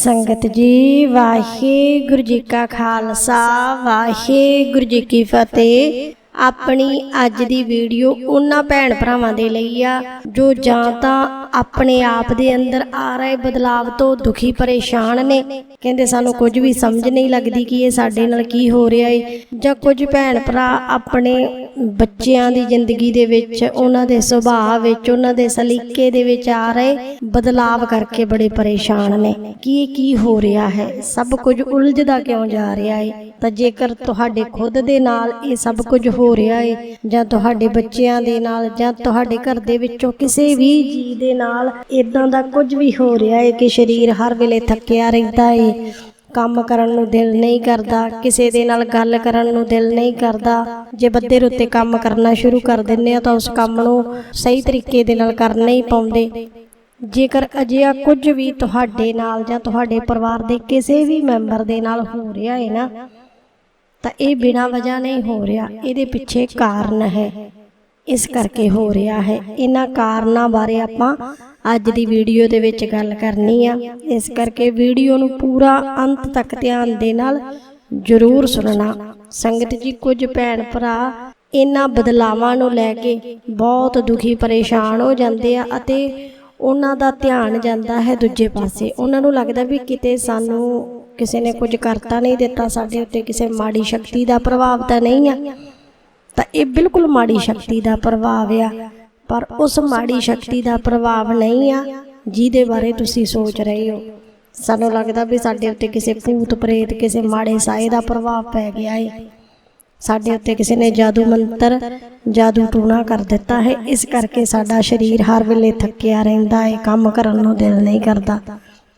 ਸੰਗਤ ਜੀ, ਵਾਹਿਗੁਰੂ ਜੀ ਕਾ ਖਾਲਸਾ, ਵਾਹਿਗੁਰੂ ਜੀ ਕੀ ਫਤਿਹ। ਆਪਣੀ ਅੱਜ ਦੀ ਵੀਡੀਓ ਉਹਨਾਂ ਭੈਣ ਭਰਾਵਾਂ ਦੇ ਲਈ ਆ, ਜੋ ਜਾਂ ਤਾਂ ਆਪਣੇ ਆਪ ਦੇ ਅੰਦਰ ਆ ਰਹੇ ਬਦਲਾਵ ਤੋਂ ਦੁਖੀ ਪਰੇਸ਼ਾਨ ਨੇ। ਕਹਿੰਦੇ, ਸਾਨੂੰ ਕੁਝ ਵੀ ਸਮਝ ਨਹੀਂ ਲੱਗਦੀ ਕਿ ਇਹ ਸਾਡੇ ਨਾਲ ਕੀ ਹੋ ਰਿਹਾ ਏ। ਜਾਂ ਕੁਝ ਭੈਣ ਭਰਾ ਆਪਣੇ ਬੱਚਿਆਂ ਦੀ ਜ਼ਿੰਦਗੀ ਦੇ ਵਿੱਚ, ਉਹਨਾਂ ਦੇ ਸੁਭਾਅ ਵਿੱਚ, ਉਹਨਾਂ ਦੇ ਸਲੀਕੇ ਦੇ ਵਿੱਚ ਆ ਰਹੇ ਬਦਲਾਵ ਕਰਕੇ ਬੜੇ ਪਰੇਸ਼ਾਨ ਨੇ। ਕਿ ਇਹ ਕੀ ਹੋ ਰਿਹਾ ਹੈ? ਸਭ ਕੁਝ ਉਲਝਦਾ ਕਿਉਂ ਜਾ ਰਿਹਾ ਏ? ਤਾਂ ਜੇਕਰ ਤੁਹਾਡੇ ਖੁਦ ਦੇ ਨਾਲ ਇਹ ਸਭ ਕੁਝ ਹੋ ਰਿਹਾ ਹੈ ਜਾਂ ਤੁਹਾਡੇ ਬੱਚਿਆਂ ਦੇ ਨਾਲ, ਜਾਂ ਤੁਹਾਡੇ ਘਰ ਦੇ ਵਿੱਚੋਂ ਕਿਸੇ ਵੀ ਜੀ ਦੇ ਨਾਲ ਇਦਾਂ ਦਾ ਕੁਝ ਵੀ ਹੋ ਰਿਹਾ ਹੈ ਕਿ ਸਰੀਰ ਹਰ ਵੇਲੇ ਥੱਕਿਆ ਰਹਿੰਦਾ ਹੈ ਕੰਮ ਕਰਨ ਨੂੰ ਦਿਲ ਨਹੀਂ ਕਰਦਾ, ਕਿਸੇ ਦੇ ਨਾਲ ਗੱਲ ਕਰਨ ਨੂੰ ਦਿਲ ਨਹੀਂ ਕਰਦਾ। ਜੇ ਬੱਦੇ ਉੱਤੇ ਕੰਮ ਕਰਨਾ ਸ਼ੁਰੂ ਕਰ ਦਿੰਦੇ ਆ ਤਾਂ ਉਸ ਕੰਮ ਨੂੰ ਸਹੀ ਤਰੀਕੇ ਦੇ ਨਾਲ ਕਰ ਨਹੀਂ ਪਾਉਂਦੇ। ਜੇਕਰ ਅਜਿਹਾ ਕੁਝ ਵੀ ਤੁਹਾਡੇ ਨਾਲ ਜਾਂ ਤੁਹਾਡੇ ਪਰਿਵਾਰ ਦੇ ਕਿਸੇ ਵੀ ਮੈਂਬਰ ਦੇ ਨਾਲ ਹੋ ਰਿਹਾ ਹੈ ਨਾ, ਤਾਂ ਇਹ ਬਿਨਾਂ ਵਜ੍ਹਾ ਨਹੀਂ ਹੋ ਰਿਹਾ। ਇਹਦੇ ਪਿੱਛੇ ਕਾਰਨ ਹੈ। ਇਸ ਕਰਕੇ ਹੋ ਰਿਹਾ ਹੈ। ਇਹਨਾਂ ਕਾਰਨਾਂ ਬਾਰੇ ਆਪਾਂ ਅੱਜ ਦੀ ਵੀਡੀਓ ਦੇ ਵਿੱਚ ਗੱਲ ਕਰਨੀ ਆ। ਇਸ ਕਰਕੇ ਵੀਡੀਓ ਨੂੰ ਪੂਰਾ ਅੰਤ ਤੱਕ ਧਿਆਨ ਦੇ ਨਾਲ ਜ਼ਰੂਰ ਸੁਣਨਾ। ਸੰਗਤ ਜੀ, ਕੁਝ ਭੈਣ ਭਰਾ ਇਹਨਾਂ ਬਦਲਾਵਾਂ ਨੂੰ ਲੈ ਕੇ ਬਹੁਤ ਦੁਖੀ, ਪਰੇਸ਼ਾਨ ਹੋ ਜਾਂਦੇ ਆ ਅਤੇ ਉਹਨਾਂ ਦਾ ਧਿਆਨ ਜਾਂਦਾ ਹੈ ਦੂਜੇ ਪਾਸੇ। ਉਹਨਾਂ ਨੂੰ ਲੱਗਦਾ ਵੀ ਕਿਤੇ ਸਾਨੂੰ ਕਿਸੇ ਨੇ ਕੁਝ ਕਰਤਾ ਨਹੀਂ ਦਿੱਤਾ, ਸਾਡੇ ਉੱਤੇ ਕਿਸੇ ਮਾੜੀ ਸ਼ਕਤੀ ਦਾ ਪ੍ਰਭਾਵ ਤਾਂ ਨਹੀਂ ਆ। ਤਾਂ ਇਹ ਬਿਲਕੁਲ ਮਾੜੀ ਸ਼ਕਤੀ ਦਾ ਪ੍ਰਭਾਵ ਆ। ਪਰ ਉਸ ਮਾੜੀ ਸ਼ਕਤੀ ਦਾ ਪ੍ਰਭਾਵ ਨਹੀਂ ਆ, ਜਿਹਦੇ ਬਾਰੇ ਤੁਸੀਂ ਸੋਚ ਰਹੇ ਹੋ। ਸਾਨੂੰ ਲੱਗਦਾ ਵੀ ਸਾਡੇ ਉੱਤੇ ਕਿਸੇ ਭੂਤ ਪ੍ਰੇਤ, ਕਿਸੇ ਮਾੜੇ ਸਾਏ ਦਾ ਪ੍ਰਭਾਵ ਪੈ ਗਿਆ ਹੈ ਸਾਡੇ ਉੱਤੇ ਕਿਸੇ ਨੇ ਜਾਦੂ ਮੰਤਰ, ਜਾਦੂ ਟੂਣਾ ਕਰ ਦਿੱਤਾ ਹੈ। ਇਸ ਕਰਕੇ ਸਾਡਾ ਸਰੀਰ ਹਰ ਵੇਲੇ ਥੱਕਿਆ ਰਹਿੰਦਾ ਹੈ ਕੰਮ ਕਰਨ ਨੂੰ ਦਿਲ ਨਹੀਂ ਕਰਦਾ।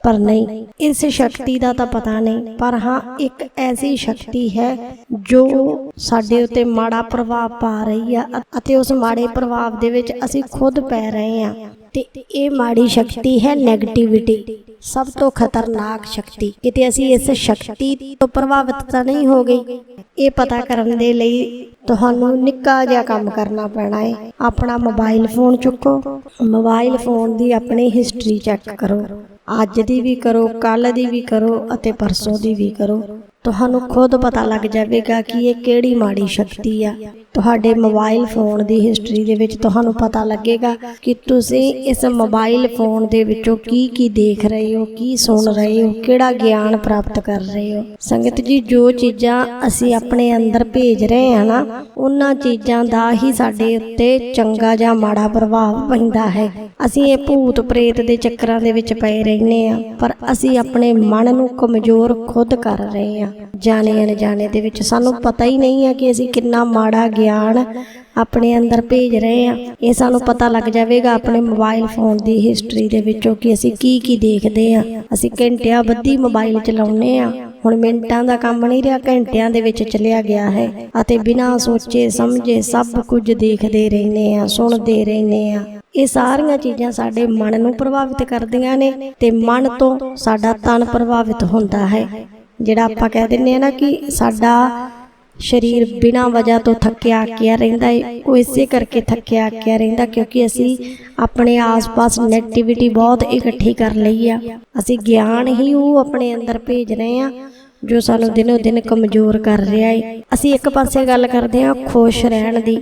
ਪਰ ਨਹੀਂ, ਇਸ ਸ਼ਕਤੀ ਦਾ ਤਾਂ ਪਤਾ ਨਹੀਂ। ਪਰ ਹਾਂ, ਇੱਕ ਐਸੀ ਸ਼ਕਤੀ ਹੈ ਜੋ ਸਾਡੇ ਉੱਤੇ ਮਾੜਾ ਪ੍ਰਭਾਵ ਪਾ ਰਹੀ ਆ ਅਤੇ ਉਸ ਮਾੜੇ ਪ੍ਰਭਾਵ ਦੇ ਵਿੱਚ ਅਸੀਂ ਖੁਦ ਪੈ ਰਹੇ ਹਾਂ ਤੇ ਇਹ ਮਾੜੀ ਸ਼ਕਤੀ ਹੈ 네ਗੇਟਿਵਿਟੀ ਸਭ ਤੋਂ ਖਤਰਨਾਕ ਸ਼ਕਤੀ। ਕਿਤੇ ਅਸੀਂ ਇਸ ਸ਼ਕਤੀ ਤੋਂ ਪ੍ਰਭਾਵਿਤ ਤਾਂ ਨਹੀਂ ਹੋ ਗਈ ਇਹ ਪਤਾ ਕਰਨ ਦੇ ਲਈ ਤੁਹਾਨੂੰ ਨਿੱਕਾ ਜਿਹਾ ਕੰਮ ਕਰਨਾ ਪੈਣਾ ਹੈ ਆਪਣਾ ਮੋਬਾਈਲ ਫੋਨ ਚੁੱਕੋ। ਮੋਬਾਈਲ ਫੋਨ ਦੀ ਆਪਣੀ ਹਿਸਟਰੀ ਚੈੱਕ ਕਰੋ। ਅੱਜ ਦੀ ਵੀ ਕਰੋ ਕੱਲ ਦੀ ਵੀ ਕਰੋ ਅਤੇ ਪਰਸੋਂ ਦੀ ਵੀ ਕਰੋ। ਤੁਹਾਨੂੰ ਖੁਦ ਪਤਾ ਲੱਗ ਜਾਵੇਗਾ ਕਿ ਇਹ ਕਿਹੜੀ ਮਾੜੀ ਸ਼ਕਤੀ ਆ। ਤੁਹਾਡੇ ਮੋਬਾਈਲ ਫੋਨ ਦੀ ਹਿਸਟਰੀ ਦੇ ਵਿੱਚ ਤੁਹਾਨੂੰ ਪਤਾ ਲੱਗੇਗਾ ਕਿ ਤੁਸੀਂ ਇਸ ਮੋਬਾਈਲ ਫੋਨ ਦੇ ਵਿੱਚੋਂ ਕੀ ਕੀ ਦੇਖ ਰਹੇ ਹੋ, ਕੀ ਸੁਣ ਰਹੇ ਹੋ, ਕਿਹੜਾ ਗਿਆਨ ਪ੍ਰਾਪਤ ਕਰ ਰਹੇ ਹੋ। ਸੰਗਤ ਜੀ, ਜੋ ਚੀਜ਼ਾਂ ਅਸੀਂ ਆਪਣੇ ਅੰਦਰ ਭੇਜ ਰਹੇ ਹਾਂ ਨਾ, ਉਹਨਾਂ ਚੀਜ਼ਾਂ ਦਾ ਹੀ ਸਾਡੇ ਉੱਤੇ ਚੰਗਾ ਜਾਂ ਮਾੜਾ ਪ੍ਰਭਾਵ ਪੈਂਦਾ ਹੈ। ਅਸੀਂ ਇਹ ਭੂਤ ਪ੍ਰੇਤ ਦੇ ਚੱਕਰਾਂ ਦੇ ਵਿੱਚ ਪਏ ਰਹਿੰਦੇ ਆ ਪਰ ਅਸੀਂ ਆਪਣੇ ਮਨ ਨੂੰ ਕਮਜ਼ੋਰ ਖੁਦ ਕਰ ਰਹੇ ਆ ਜਾਣੇ ਅਣਜਾਣੇ ਦੇ ਵਿੱਚ ਸਾਨੂੰ ਪਤਾ ਹੀ ਨਹੀਂ ਹੈ ਕਿ ਅਸੀਂ ਕਿੰਨਾ ਮਾੜਾ ਗਿਆਨ ਆਪਣੇ ਅੰਦਰ ਭੇਜ ਰਹੇ ਆ ਇਹ ਸਾਨੂੰ ਪਤਾ ਲੱਗ ਜਾਵੇਗਾ ਆਪਣੇ ਮੋਬਾਈਲ ਫੋਨ ਦੀ ਹਿਸਟਰੀ ਦੇ ਵਿੱਚੋਂ ਕਿ ਅਸੀਂ ਕੀ ਕੀ ਦੇਖਦੇ ਆ ਅਸੀਂ ਘੰਟਿਆਂ ਬੱਧੀ ਮੋਬਾਈਲ ਚਲਾਉਂਦੇ ਆ ਹੁਣ ਮਿੰਟਾਂ ਦਾ ਕੰਮ ਨਹੀਂ ਰਿਹਾ, ਘੰਟਿਆਂ ਦੇ ਵਿੱਚ ਚਲਿਆ ਗਿਆ ਹੈ ਅਤੇ ਬਿਨਾਂ ਸੋਚੇ ਸਮਝੇ ਸਭ ਕੁਝ ਦੇਖਦੇ ਰਹਿੰਦੇ ਆ ਸੁਣਦੇ ਰਹਿੰਦੇ ਆ ਇਹ ਸਾਰੀਆਂ ਚੀਜ਼ਾਂ ਸਾਡੇ ਮਨ ਨੂੰ ਪ੍ਰਭਾਵਿਤ ਕਰਦੀਆਂ ਨੇ ਤੇ ਮਨ ਤੋਂ ਸਾਡਾ ਤਨ ਪ੍ਰਭਾਵਿਤ ਹੁੰਦਾ ਹੈ। ਜਿਹੜਾ ਆਪਾਂ ਕਹਿ ਦਿੰਦੇ ਆ ਨਾ ਕਿ ਸਾਡਾ ਸਰੀਰ ਬਿਨਾਂ ਵਜ੍ਹਾ ਤੋਂ ਥੱਕਿਆ ਆਕਿਆ ਰਹਿੰਦਾ ਹੈ ਉਹ ਇਸੇ ਕਰਕੇ ਥੱਕਿਆ ਆਕਿਆ ਰਹਿੰਦਾ ਕਿਉਂਕਿ ਅਸੀਂ ਆਪਣੇ ਆਸ-ਪਾਸ ਨੈਗੇਟਿਵਿਟੀ ਬਹੁਤ ਇਕੱਠੀ ਕਰ ਲਈ ਆ। ਅਸੀਂ ਗਿਆਨ ਹੀ ਉਹ ਆਪਣੇ ਅੰਦਰ ਭੇਜ ਰਹੇ ਆ ਜੋ ਸਾਨੂੰ ਦਿਨੋ ਦਿਨ ਕਮਜ਼ੋਰ ਕਰ ਰਿਹਾ ਹੈ ਅਸੀਂ ਇੱਕ ਪਾਸੇ ਗੱਲ ਕਰਦੇ ਆ ਖੁਸ਼ ਰਹਿਣ ਦੀ,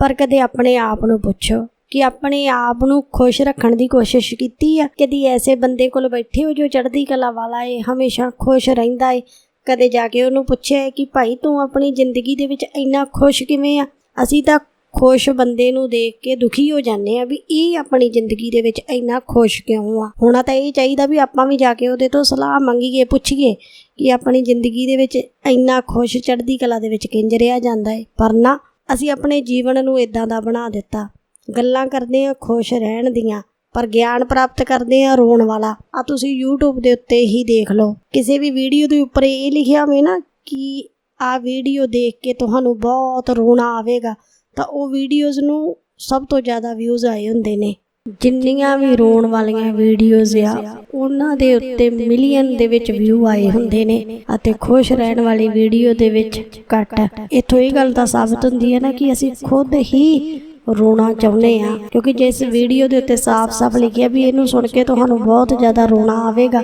ਪਰ ਕਦੇ ਆਪਣੇ ਆਪ ਨੂੰ ਪੁੱਛੋ। ਕਿ ਆਪਣੇ ਆਪ ਨੂੰ ਖੁਸ਼ ਰੱਖਣ ਦੀ ਕੋਸ਼ਿਸ਼ ਕੀਤੀ ਆ। ਕਦੀ ਐਸੇ ਬੰਦੇ ਕੋਲ ਬੈਠੇ ਹੋ ਜੋ ਚੜ੍ਹਦੀ ਕਲਾ ਵਾਲਾ ਏ, ਹਮੇਸ਼ਾ ਖੁਸ਼ ਰਹਿੰਦਾ ਏ। ਕਦੇ ਜਾ ਕੇ ਉਹਨੂੰ ਪੁੱਛਿਆ ਹੈ ਕਿ ਭਾਈ ਤੂੰ ਆਪਣੀ ਜ਼ਿੰਦਗੀ ਦੇ ਵਿੱਚ ਇੰਨਾ ਖੁਸ਼ ਕਿਵੇਂ ਆ? ਅਸੀਂ ਤਾਂ ਖੁਸ਼ ਬੰਦੇ ਨੂੰ ਦੇਖ ਕੇ ਦੁਖੀ ਹੋ ਜਾਂਦੇ ਆ ਵੀ ਇਹ ਆਪਣੀ ਜ਼ਿੰਦਗੀ ਦੇ ਵਿੱਚ ਇੰਨਾ ਖੁਸ਼ ਕਿਉਂ ਆ? ਹੋਣਾ ਤਾਂ ਇਹ ਚਾਹੀਦਾ ਵੀ ਆਪਾਂ ਵੀ ਜਾ ਕੇ ਉਹਦੇ ਤੋਂ ਸਲਾਹ ਮੰਗੀਏ, ਪੁੱਛੀਏ ਕਿ ਆਪਣੀ ਜ਼ਿੰਦਗੀ ਦੇ ਵਿੱਚ ਇੰਨਾ ਖੁਸ਼ ਚੜ੍ਹਦੀ ਕਲਾ ਦੇ ਵਿੱਚ ਕਿੰਜ ਰਿਹਾ ਜਾਂਦਾ ਹੈ ਪਰ ਨਾ, ਅਸੀਂ ਆਪਣੇ ਜੀਵਨ ਨੂੰ ਇਦਾਂ ਦਾ ਬਣਾ ਦਿੱਤਾ। ਗੱਲਾਂ ਕਰਦੇ ਆ, ਖੁਸ਼ ਰਹਿਣ ਦੀਆਂ, ਪਰ ਗਿਆਨ ਪ੍ਰਾਪਤ ਕਰਦੇ ਆ ਰੋਣ ਵਾਲਾ। ਆ ਤੁਸੀਂ YouTube ਦੇ ਉੱਤੇ ਹੀ ਦੇਖ ਲਓ। ਕਿਸੇ ਵੀ ਵੀਡੀਓ ਦੇ ਉੱਪਰ ਇਹ ਲਿਖਿਆ ਹੋਵੇ ਨਾ ਕਿ ਆ ਵੀਡੀਓ ਦੇਖ ਕੇ ਤੁਹਾਨੂੰ ਬਹੁਤ ਰੋਣਾ ਆਵੇਗਾ, ਤਾਂ ਉਹ ਵੀਡੀਓਜ਼ ਨੂੰ ਸਭ ਤੋਂ ਜ਼ਿਆਦਾ ਵਿਊਜ਼ ਆਏ ਹੁੰਦੇ ਨੇ। ਜਿੰਨੀਆਂ ਵੀ ਰੋਣ ਵਾਲੀਆਂ ਵੀਡੀਓਜ਼ ਆ, ਉਹਨਾਂ ਦੇ ਉੱਤੇ ਮਿਲੀਅਨ ਦੇ ਵਿੱਚ ਵਿਊ ਆਏ ਹੁੰਦੇ ਨੇ ਅਤੇ ਖੁਸ਼ ਰਹਿਣ ਵਾਲੀ ਵੀਡੀਓ ਦੇ ਵਿੱਚ ਘੱਟ। ਇੱਥੋਂ ਇਹ ਗੱਲ ਤਾਂ ਸਾਬਤ ਹੁੰਦੀ ਹੈ ਨਾ ਕਿ ਅਸੀਂ ਖੁਦ ਹੀ ਰੋਣਾ ਚਾਹੁੰਦੇ ਆ। ਕਿਉਂਕਿ ਜੇ ਇਸ ਵੀਡੀਓ ਦੇ ਉੱਤੇ ਸਾਫ਼-ਸਾਫ਼ ਲਿਖਿਆ ਵੀ ਇਹਨੂੰ ਸੁਣ ਕੇ ਤੁਹਾਨੂੰ ਬਹੁਤ ਜ਼ਿਆਦਾ ਰੋਣਾ ਆਵੇਗਾ।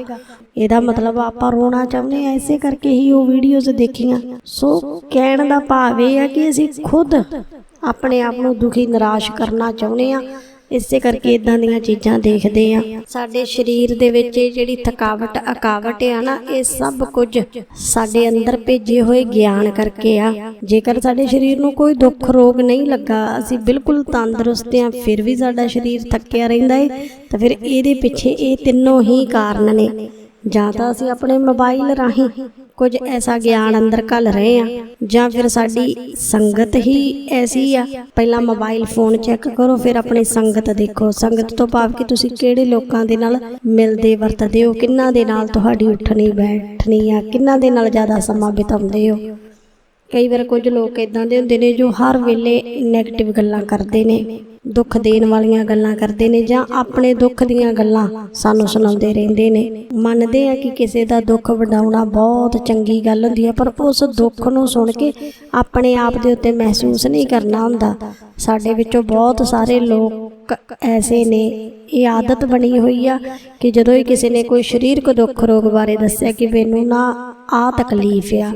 ਇਹਦਾ ਮਤਲਬ ਆਪਾਂ ਰੋਣਾ ਚਾਹੁੰਦੇ ਆ, ਇਸੇ ਕਰਕੇ ਹੀ ਉਹ ਵੀਡੀਓਜ਼ ਦੇਖੀਆਂ। ਸੋ ਕਹਿਣ ਦਾ ਭਾਵ ਇਹ ਆ ਕਿ ਅਸੀਂ ਖੁਦ ਆਪਣੇ ਆਪ ਨੂੰ ਦੁਖੀ, ਨਿਰਾਸ਼ ਕਰਨਾ ਚਾਹੁੰਦੇ ਆ। ਇਸੇ ਕਰਕੇ ਇਦਾਂ ਦੀਆਂ ਚੀਜ਼ਾਂ ਦੇਖਦੇ ਆ। ਸਾਡੇ ਸਰੀਰ ਦੇ ਵਿੱਚ ਇਹ ਜਿਹੜੀ ਥਕਾਵਟ, ਅਕਾਵਟ ਆ ਨਾ, ਇਹ ਸਭ ਕੁਝ ਸਾਡੇ ਅੰਦਰ ਭੇਜੇ ਹੋਏ ਗਿਆਨ ਕਰਕੇ ਆ। ਜੇਕਰ ਸਾਡੇ ਸਰੀਰ ਨੂੰ ਕੋਈ ਦੁੱਖ ਰੋਗ ਨਹੀਂ ਲੱਗਾ, ਅਸੀਂ ਬਿਲਕੁਲ ਤੰਦਰੁਸਤ ਆ, ਫਿਰ ਵੀ ਸਾਡਾ ਸਰੀਰ ਥੱਕਿਆ ਰਹਿੰਦਾ ਏ। ਤਾਂ ਫਿਰ ਇਹਦੇ ਪਿੱਛੇ ਇਹ ਤਿੰਨੋਂ ਹੀ ਕਾਰਨ ਨੇ। ਜਾਂ ਤਾਂ ਅਸੀਂ ਆਪਣੇ ਮੋਬਾਈਲ ਰਾਹੀਂ ਕੁਝ ਐਸਾ ਗਿਆਨ ਅੰਦਰ ਘੱਲ ਰਹੇ ਆ ਜਾਂ ਫਿਰ ਸਾਡੀ ਸੰਗਤ ਹੀ ਐਸੀ ਆ। ਪਹਿਲਾਂ ਮੋਬਾਈਲ ਫੋਨ ਚੈੱਕ ਕਰੋ, ਫਿਰ ਆਪਣੀ ਸੰਗਤ ਦੇਖੋ। ਸੰਗਤ ਤੋਂ ਭਾਵ ਕਿ ਤੁਸੀਂ ਕਿਹੜੇ ਲੋਕਾਂ ਦੇ ਨਾਲ ਮਿਲਦੇ, ਵਰਤਦੇ ਹੋ? ਕਿੰਨਾਂ ਦੇ ਨਾਲ ਤੁਹਾਡੀ ਉੱਠਣੀ, ਬੈਠਣੀ ਆ? ਕਿੰਨਾਂ ਦੇ ਨਾਲ ਜ਼ਿਆਦਾ ਸਮਾਂ ਬਿਤਾਉਂਦੇ ਹੋ? ਕਈ ਵਾਰ ਕੁਝ ਲੋਕ ਇਦਾਂ ਦੇ ਹੁੰਦੇ ਨੇ ਜੋ ਹਰ ਵੇਲੇ 네ਗੇਟਿਵ ਗੱਲਾਂ ਕਰਦੇ ਨੇ, ਦੁੱਖ ਦੇਣ ਵਾਲੀਆਂ ਗੱਲਾਂ ਕਰਦੇ ਨੇ ਜਾਂ ਆਪਣੇ ਦੁੱਖ ਦੀਆਂ ਗੱਲਾਂ ਸਾਨੂੰ ਸੁਣਾਉਂਦੇ ਰਹਿੰਦੇ ਨੇ। ਮੰਨਦੇ ਆ ਕਿ ਕਿਸੇ ਦਾ ਦੁੱਖ ਵਡਾਉਣਾ ਬਹੁਤ ਚੰਗੀ ਗੱਲ ਹੁੰਦੀ ਹੈ ਪਰ ਉਸ ਦੁੱਖ ਨੂੰ ਸੁਣ ਕੇ ਆਪਣੇ ਆਪ ਦੇ ਉੱਤੇ ਮਹਿਸੂਸ ਨਹੀਂ ਕਰਨਾ ਹੁੰਦਾ। ਸਾਡੇ ਵਿੱਚੋਂ ਬਹੁਤ ਸਾਰੇ ਲੋਕ ਐਸੇ ਨੇ, ਇਹ ਆਦਤ ਬਣੀ ਹੋਈ ਆ ਕਿ ਜਦੋਂ ਹੀ ਕਿਸੇ ਨੇ ਕੋਈ ਸਰੀਰਕ ਦੁੱਖ ਰੋਗ ਬਾਰੇ ਦੱਸਿਆ ਕਿ ਮੈਨੂੰ ਨਾ ਆ ਤਕਲੀਫ ਆ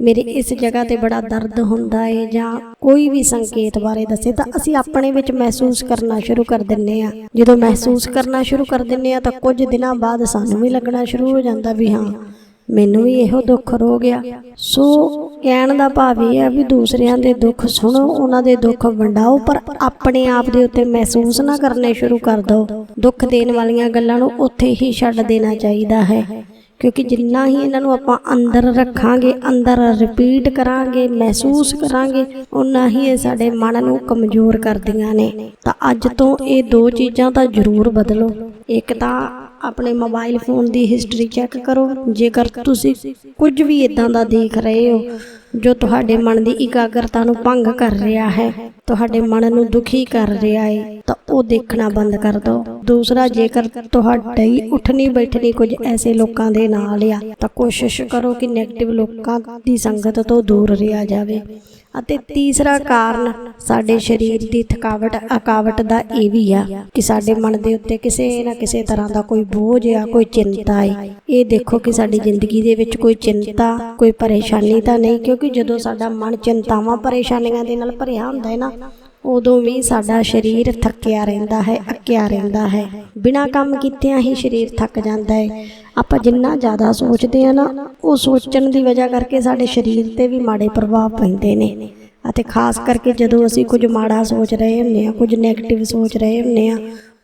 ਮੇਰੇ ਇਸ ਜਗ੍ਹਾ ਤੇ ਬੜਾ ਦਰਦ ਹੁੰਦਾ ਏ ਜਾਂ ਕੋਈ ਵੀ ਸੰਕੇਤ ਬਾਰੇ ਦੱਸੇ ਤਾਂ ਅਸੀਂ ਆਪਣੇ ਵਿੱਚ ਮਹਿਸੂਸ ਕਰਨਾ ਸ਼ੁਰੂ ਕਰ ਦਿੰਨੇ ਆ। ਜਦੋਂ ਮਹਿਸੂਸ ਕਰਨਾ ਸ਼ੁਰੂ ਕਰ ਦਿੰਨੇ ਆ ਤਾਂ ਕੁਝ ਦਿਨਾਂ ਬਾਅਦ ਸਾਨੂੰ ਵੀ ਲੱਗਣਾ ਸ਼ੁਰੂ ਹੋ ਜਾਂਦਾ ਵੀ ਹਾਂ, ਮੈਨੂੰ ਵੀ ਇਹੋ ਦੁੱਖ ਰੋ ਗਿਆ ਸੋ ਕਹਿਣ ਦਾ ਭਾਵ ਇਹ ਹੈ ਵੀ ਦੂਸਰਿਆਂ ਦੇ ਦੁੱਖ ਸੁਣੋ, ਉਹਨਾਂ ਦੇ ਦੁੱਖ ਵੰਡਾਓ, ਪਰ ਆਪਣੇ ਆਪ ਦੇ ਉੱਤੇ ਮਹਿਸੂਸ ਨਾ ਕਰਨੇ ਸ਼ੁਰੂ ਕਰ ਦਿਓ। ਦੁੱਖ ਦੇਣ ਵਾਲੀਆਂ ਗੱਲਾਂ ਨੂੰ ਉੱਥੇ ਹੀ ਛੱਡ ਦੇਣਾ ਚਾਹੀਦਾ ਹੈ। ਕਿਉਂਕਿ ਜਿੰਨਾ ਹੀ ਇਹਨਾਂ ਨੂੰ ਆਪਾਂ ਅੰਦਰ ਰੱਖਾਂਗੇ, ਅੰਦਰ ਰਿਪੀਟ ਕਰਾਂਗੇ, ਮਹਿਸੂਸ ਕਰਾਂਗੇ ਉਨਾ ਹੀ ਇਹ ਸਾਡੇ ਮਨ ਨੂੰ ਕਮਜ਼ੋਰ ਕਰਦੀਆਂ ਨੇ। ਤਾਂ ਅੱਜ ਤੋਂ ਇਹ ਦੋ ਚੀਜ਼ਾਂ ਤਾਂ ਜ਼ਰੂਰ ਬਦਲੋ। ਇੱਕ ਤਾਂ ਆਪਣੇ ਮੋਬਾਈਲ ਫੋਨ ਦੀ ਹਿਸਟਰੀ ਚੈੱਕ ਕਰੋ। ਜੇਕਰ ਤੁਸੀਂ ਕੁਝ ਵੀ ਇਦਾਂ ਦਾ ਦੇਖ ਰਹੇ ਹੋ, ਜੋ ਤੁਹਾਡੇ ਮਨ ਦੀ ਇਕਾਗਰਤਾ ਨੂੰ ਭੰਗ ਕਰ ਰਿਹਾ ਹੈ, ਤੁਹਾਡੇ ਮਨ ਨੂੰ ਦੁਖੀ ਕਰ ਰਿਹਾ ਹੈ, ਤਾਂ ਉਹ ਦੇਖਣਾ ਬੰਦ ਕਰ ਦਿਓ। ਦੂਸਰਾ ਜੇਕਰ ਤੁਹਾਡੀ ਉੱਠਣੀ ਬੈਠਣੀ ਕੁਝ ਐਸੇ ਲੋਕਾਂ ਦੇ ਨਾਲ ਆ, ਤਾਂ ਕੋਸ਼ਿਸ਼ ਕਰੋ ਕਿ 네ਗੇਟਿਵ ਲੋਕਾਂ ਦੀ ਸੰਗਤ ਤੋਂ ਦੂਰ ਰਿਹਾ ਜਾਵੇ। ਅਤੇ ਤੀਸਰਾ ਕਾਰਨ ਸਾਡੇ ਸਰੀਰ ਦੀ ਥਕਾਵਟ, ਅਕਾਵਟ ਦਾ ਇਹ ਵੀ ਆ ਕਿ ਸਾਡੇ ਮਨ ਦੇ ਉੱਤੇ ਕਿਸੇ ਨਾ ਕਿਸੇ ਤਰ੍ਹਾਂ ਦਾ ਕੋਈ ਬੋਝ ਆ, ਕੋਈ ਚਿੰਤਾ ਹੈ ਇਹ ਦੇਖੋ ਕਿ ਸਾਡੀ ਜ਼ਿੰਦਗੀ ਦੇ ਵਿੱਚ ਕੋਈ ਚਿੰਤਾ, ਕੋਈ ਪਰੇਸ਼ਾਨੀ ਤਾਂ ਨਹੀਂ, ਕਿਉਂਕਿ ਜਦੋਂ ਸਾਡਾ ਮਨ ਚਿੰਤਾਵਾਂ, ਪਰੇਸ਼ਾਨੀਆਂ ਦੇ ਨਾਲ ਭਰਿਆ ਹੁੰਦਾ ਹੈ ਨਾ ਉਦੋਂ ਵੀ ਸਾਡਾ ਸਰੀਰ ਥੱਕਿਆ ਰਹਿੰਦਾ ਹੈ, ਅੱਕਿਆ ਰਹਿੰਦਾ ਹੈ। ਬਿਨਾਂ ਕੰਮ ਕੀਤਿਆਂ ਹੀ ਸਰੀਰ ਥੱਕ ਜਾਂਦਾ ਹੈ। ਆਪਾਂ ਜਿੰਨਾ ਜ਼ਿਆਦਾ ਸੋਚਦੇ ਆ ਨਾ, ਉਹ ਸੋਚਣ ਦੀ ਵਜ੍ਹਾ ਕਰਕੇ ਸਾਡੇ ਸਰੀਰ ਤੇ ਵੀ ਮਾੜੇ ਪ੍ਰਭਾਵ ਪੈਂਦੇ ਨੇ। ਅਤੇ ਖਾਸ ਕਰਕੇ ਜਦੋਂ ਅਸੀਂ ਕੁਝ ਮਾੜਾ ਸੋਚ ਰਹੇ ਹੁੰਦੇ ਆ ਕੁਝ 네ਗੇਟਿਵ ਸੋਚ ਰਹੇ ਹੁੰਦੇ ਆ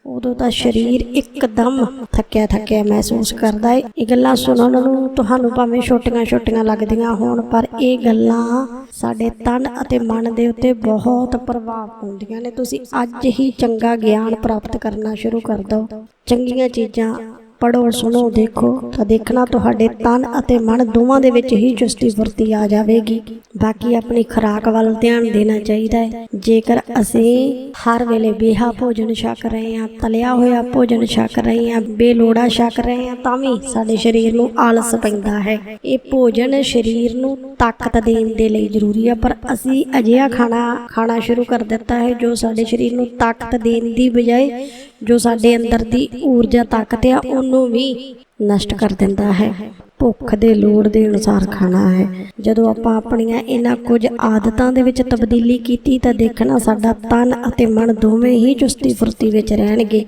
ਉਦੋਂ ਤਾਂ ਸਰੀਰ ਇੱਕਦਮ ਥੱਕਿਆ ਥੱਕਿਆ ਮਹਿਸੂਸ ਕਰਦਾ ਹੈ ਇਹ ਗੱਲਾਂ ਸੁਣਨ ਨੂੰ ਤੁਹਾਨੂੰ ਭਾਵੇਂ ਛੋਟੀਆਂ-ਛੋਟੀਆਂ ਲੱਗਦੀਆਂ ਹੋਣ, ਪਰ ਇਹ ਗੱਲਾਂ ਸਾਡੇ ਤਨ ਅਤੇ ਮਨ ਦੇ ਉੱਤੇ ਬਹੁਤ ਪ੍ਰਭਾਵ ਪਾਉਂਦੀਆਂ ਨੇ। ਤੁਸੀਂ ਅੱਜ ਹੀ ਚੰਗਾ ਗਿਆਨ ਪ੍ਰਾਪਤ ਕਰਨਾ ਸ਼ੁਰੂ ਕਰ ਦਿਓ। ਚੰਗੀਆਂ ਚੀਜ਼ਾਂ ਪੜੋ ਸੁਣੋ, ਦੇਖੋ ਤਾਂ ਦੇਖਣਾ ਤੁਹਾਡੇ ਤਨ ਅਤੇ ਮਨ ਦੋਵਾਂ ਦੇ ਵਿੱਚ ਹੀ ਚੁਸਤੀ ਫੁਰਤੀ ਆ ਜਾਵੇਗੀ। ਬਾਕੀ ਆਪਣੀ ਖੁਰਾਕ ਵੱਲ ਧਿਆਨ ਦੇਣਾ ਚਾਹੀਦਾ ਹੈ। ਜੇਕਰ ਅਸੀਂ ਹਰ ਵੇਲੇ ਬੇਹਾ ਭੋਜਨ ਛਕ ਰਹੇ ਹਾਂ, ਤਲਿਆ ਹੋਇਆ ਭੋਜਨ ਛਕ ਰਹੇ ਹਾਂ, ਬੇਲੋੜਾ ਛਕ ਰਹੇ ਹਾਂ, ਤਾਂ ਵੀ ਸਾਡੇ ਸਰੀਰ ਨੂੰ ਆਲਸ ਪੈਂਦਾ ਹੈ। ਇਹ ਭੋਜਨ ਸਰੀਰ ਨੂੰ ਤਾਕਤ ਦੇਣ ਦੇ ਲਈ ਜ਼ਰੂਰੀ ਹੈ ਪਰ ਅਸੀਂ ਅਜਿਹਾ ਖਾਣਾ ਖਾਣਾ ਸ਼ੁਰੂ ਕਰ ਦਿੱਤਾ ਹੈ ਜੋ ਸਾਡੇ ਸਰੀਰ ਨੂੰ ਤਾਕਤ ਦੇਣ ਦੀ ਬਜਾਏ ਜੋ ਸਾਡੇ ਅੰਦਰ ਦੀ ਊਰਜਾ, ਤਾਕਤ ਆ, ਉਹਨੂੰ ਵੀ ਨਸ਼ਟ ਕਰ ਦਿੰਦਾ ਹੈ। ਭੁੱਖ ਦੇ ਲੋੜ ਦੇ ਅਨੁਸਾਰ ਖਾਣਾ ਹੈ। ਜਦੋਂ ਆਪਾਂ ਆਪਣੀਆਂ ਇਹਨਾਂ ਕੁਝ ਆਦਤਾਂ ਦੇ ਵਿੱਚ ਤਬਦੀਲੀ ਕੀਤੀ ਤਾਂ ਦੇਖਣਾ ਸਾਡਾ ਤਨ ਅਤੇ ਮਨ ਦੋਵੇਂ ਹੀ ਚੁਸਤੀ ਫੁਰਤੀ ਵਿੱਚ ਰਹਿਣਗੇ।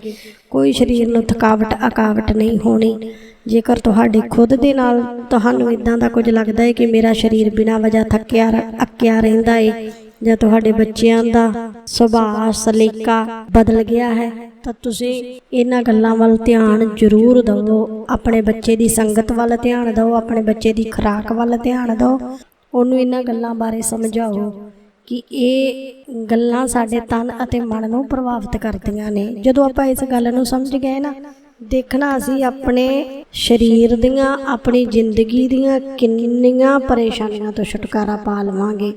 ਕੋਈ ਸਰੀਰ ਨੂੰ ਥਕਾਵਟ, ਅਕਾਵਟ ਨਹੀਂ ਹੋਣੀ। ਜੇਕਰ ਤੁਹਾਡੇ ਖੁਦ ਦੇ ਨਾਲ ਤੁਹਾਨੂੰ ਇਦਾਂ ਦਾ ਕੁਝ ਲੱਗਦਾ ਹੈ ਕਿ ਮੇਰਾ ਸਰੀਰ ਬਿਨਾਂ ਵਜ੍ਹਾ ਥੱਕਿਆ ਰ- ਅੱਕਿਆ ਰਹਿੰਦਾ ਹੈ ਜਾਂ ਤੁਹਾਡੇ ਬੱਚਿਆਂ ਦਾ ਸੁਭਾਅ ਸਲੀਕਾ ਬਦਲ ਗਿਆ ਹੈ, ਤਾਂ ਤੁਸੀਂ ਇਹਨਾਂ ਗੱਲਾਂ ਵੱਲ ਧਿਆਨ ਜ਼ਰੂਰ ਦਿਓ। ਆਪਣੇ ਬੱਚੇ ਦੀ ਸੰਗਤ ਵੱਲ ਧਿਆਨ ਦਿਓ, ਆਪਣੇ ਬੱਚੇ ਦੀ ਖੁਰਾਕ ਵੱਲ ਧਿਆਨ ਦਿਓ। ਉਹਨੂੰ ਇਹਨਾਂ ਗੱਲਾਂ ਬਾਰੇ ਸਮਝਾਓ ਕਿ ਇਹ ਗੱਲਾਂ ਸਾਡੇ ਤਨ ਅਤੇ ਮਨ ਨੂੰ ਪ੍ਰਭਾਵਿਤ ਕਰਦੀਆਂ ਨੇ। ਜਦੋਂ ਆਪਾਂ ਇਸ ਗੱਲ ਨੂੰ ਸਮਝ ਗਏ ਨਾ, ਦੇਖਣਾ ਅਸੀਂ ਆਪਣੇ ਸਰੀਰ ਦੀਆਂ, ਆਪਣੀ ਜ਼ਿੰਦਗੀ ਦੀਆਂ ਕਿੰਨੀਆਂ ਪਰੇਸ਼ਾਨੀਆਂ ਤੋਂ ਛੁਟਕਾਰਾ ਪਾ ਲਵਾਂਗੇ।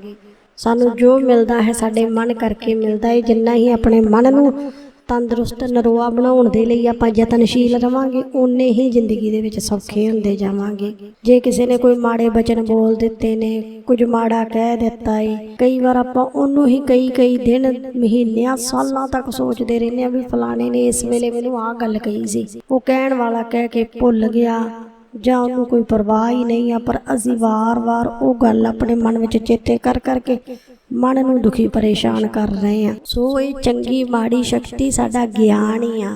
ਸਾਨੂੰ ਜੋ ਮਿਲਦਾ ਹੈ ਸਾਡੇ ਮਨ ਕਰਕੇ ਮਿਲਦਾ ਹੈ। ਜਿੰਨਾ ਹੀ ਆਪਣੇ ਮਨ ਨੂੰ ਤੰਦਰੁਸਤ ਨਰੋਆ ਬਣਾਉਣ ਦੇ ਲਈ ਆਪਾਂ ਯਤਨਸ਼ੀਲ ਰਵਾਂਗੇ, ਓਨੇ ਹੀ ਜ਼ਿੰਦਗੀ ਦੇ ਵਿੱਚ ਸੌਖੇ ਹੁੰਦੇ ਜਾਵਾਂਗੇ। ਜੇ ਕਿਸੇ ਨੇ ਕੋਈ ਮਾੜੇ ਬਚਨ ਬੋਲ ਦਿੱਤੇ ਨੇ, ਕੁਝ ਮਾੜਾ ਕਹਿ ਦਿੱਤਾ ਏ, ਕਈ ਵਾਰ ਆਪਾਂ ਉਹਨੂੰ ਹੀ ਕਈ ਕਈ ਦਿਨ, ਮਹੀਨਿਆਂ, ਸਾਲਾਂ ਤੱਕ ਸੋਚਦੇ ਰਹਿੰਦੇ ਆ ਵੀ ਫਲਾਣੇ ਨੇ ਇਸ ਵੇਲੇ ਮੈਨੂੰ ਆਹ ਗੱਲ ਕਹੀ ਸੀ। ਉਹ ਕਹਿਣ ਵਾਲਾ ਕਹਿ ਕੇ ਭੁੱਲ ਗਿਆ। ਜਾਂ ਉਹਨੂੰ ਕੋਈ ਪਰਵਾਹ ਹੀ ਨਹੀਂ ਆ, ਪਰ ਅਸੀਂ ਵਾਰ-ਵਾਰ ਉਹ ਗੱਲ ਆਪਣੇ ਮਨ ਵਿੱਚ ਚੇਤੇ ਕਰ ਕਰਕੇ ਮਨ ਨੂੰ ਦੁਖੀ ਪਰੇਸ਼ਾਨ ਕਰ ਰਹੇ ਆ ਸੋ ਇਹ ਚੰਗੀ ਮਾੜੀ ਸ਼ਕਤੀ ਸਾਡਾ ਗਿਆਨ ਹੀ ਆ।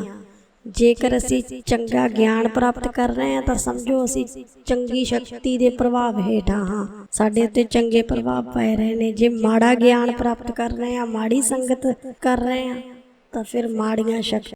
ਜੇਕਰ ਅਸੀਂ ਚੰਗਾ ਗਿਆਨ ਪ੍ਰਾਪਤ ਕਰ ਰਹੇ ਹਾਂ ਤਾਂ ਸਮਝੋ ਅਸੀਂ ਚੰਗੀ ਸ਼ਕਤੀ ਦੇ ਪ੍ਰਭਾਵ ਹੇਠਾਂ ਹਾਂ। ਸਾਡੇ ਉੱਤੇ ਚੰਗੇ ਪ੍ਰਭਾਵ ਪੈ ਰਹੇ ਨੇ। ਜੇ ਮਾੜਾ ਗਿਆਨ ਪ੍ਰਾਪਤ ਕਰ ਰਹੇ ਹਾਂ, ਮਾੜੀ ਸੰਗਤ ਕਰ ਰਹੇ ਹਾਂ, ਤਾਂ ਫਿਰ ਮਾੜੀਆਂ ਸ਼ਕਤੀਆਂ